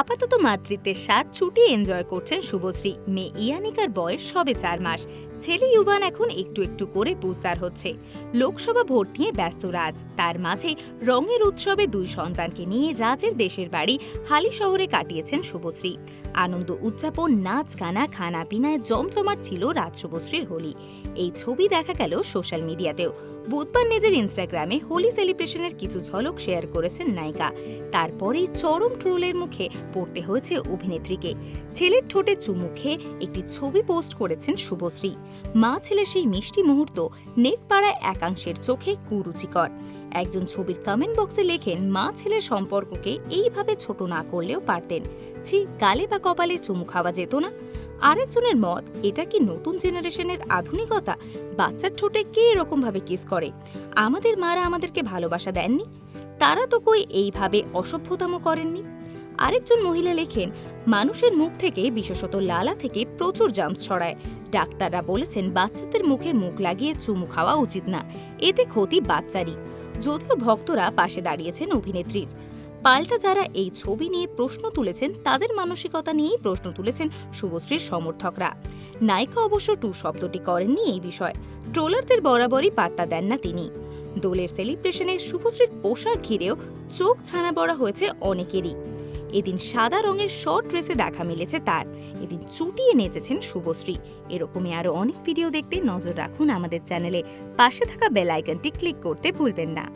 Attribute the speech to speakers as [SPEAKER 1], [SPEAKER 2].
[SPEAKER 1] আপাতত মাতৃত্বের স্বাদ ছুটি এনজয় করছেন শুভশ্রী। মেয়ে ইয়ানিকার বয়স সবে চার মাস। ছেলে ইউবান এখন একটু একটু করে বুঝদার হচ্ছে। লোকসভা ভোট নিয়ে ব্যস্ত রাজ। তার মাঝে রঙের উৎসবে দুই সন্তানকে নিয়ে রাজের দেশের বাড়ি হালি শহরে কাটিয়েছেন শুভশ্রী। আনন্দ উদযাপন, নাচ গানা খানা পিনায় জমজমাট ছিল রাজ শুভশ্রীর হোলি। এই ছবি দেখা গেল সোশ্যাল মিডিয়াতেও। বুধবার নিজের ইনস্টাগ্রামে হোলি সেলিব্রেশনের কিছু ঝলক শেয়ার করেছেন নায়িকা। তারপরেই চরম ট্রোলের মুখে পড়তে হয়েছে অভিনেত্রীকে। ছেলের ঠোঁটে চুমু খেয়ে একটি ছবি পোস্ট করেছেন শুভশ্রী। মা ছেলের সেই মিষ্টি মুহূর্ত নেট পাড়ায় একাংশের চোখে কুরুচিকর। একজন ছবির কমেন্ট বক্সে লেখেন, মা ছেলের সম্পর্ককে এইভাবে ছোট না করলেও পারতেন। ছি, গালে বা কপালে চুমু খাওয়া যেত না। আরেকজনের মত, এটা কি নতুন জেনারেশনের আধুনিকতা? বাচ্চার ঠোঁটে কে এরকম ভাবে কিস করে? আমাদের মারা আমাদেরকে ভালোবাসা দেননি? তারা তো কই এইভাবে অসভ্যতামো করেননি? আরেকজন মহিলা লেখেন, মানুষের মুখ থেকে বিশেষত লালা থেকে প্রচুর জাম্প ছড়ায়। ডাক্তাররা বলেছেন, বাচ্চাদের মুখে মুখ লাগিয়ে চুমু খাওয়া উচিত না। এতে ক্ষতি বাচ্চারই। যদিও ভক্তরা পাশে দাঁড়িয়েছেন অভিনেত্রীর। পাল্টা যারা এই ছবি নিয়ে প্রশ্ন তুলেছেন, তাদের মানসিকতা নিয়েই প্রশ্ন তুলেছেন শুভশ্রীর সমর্থকরা। নায়িকা অবশ্য টু শব্দটি করেননি এই বিষয়। ট্রোলারদের বরাবরই পাত্তা দেন না তিনি। দোলের সেলিব্রেশনে শুভশ্রীর পোশাক ঘিরেও চোখ ছানা বড়া হয়েছে অনেকেরই। এদিন সাদা রঙের শর্ট ড্রেসে দেখা মিলেছে তার। এদিন চুটিয়ে নেচেছেন শুভশ্রী। এরকমই আরও অনেক ভিডিও দেখতে নজর রাখুন আমাদের চ্যানেলে। পাশে থাকা বেল আইকনটি ক্লিক করতে ভুলবেন না।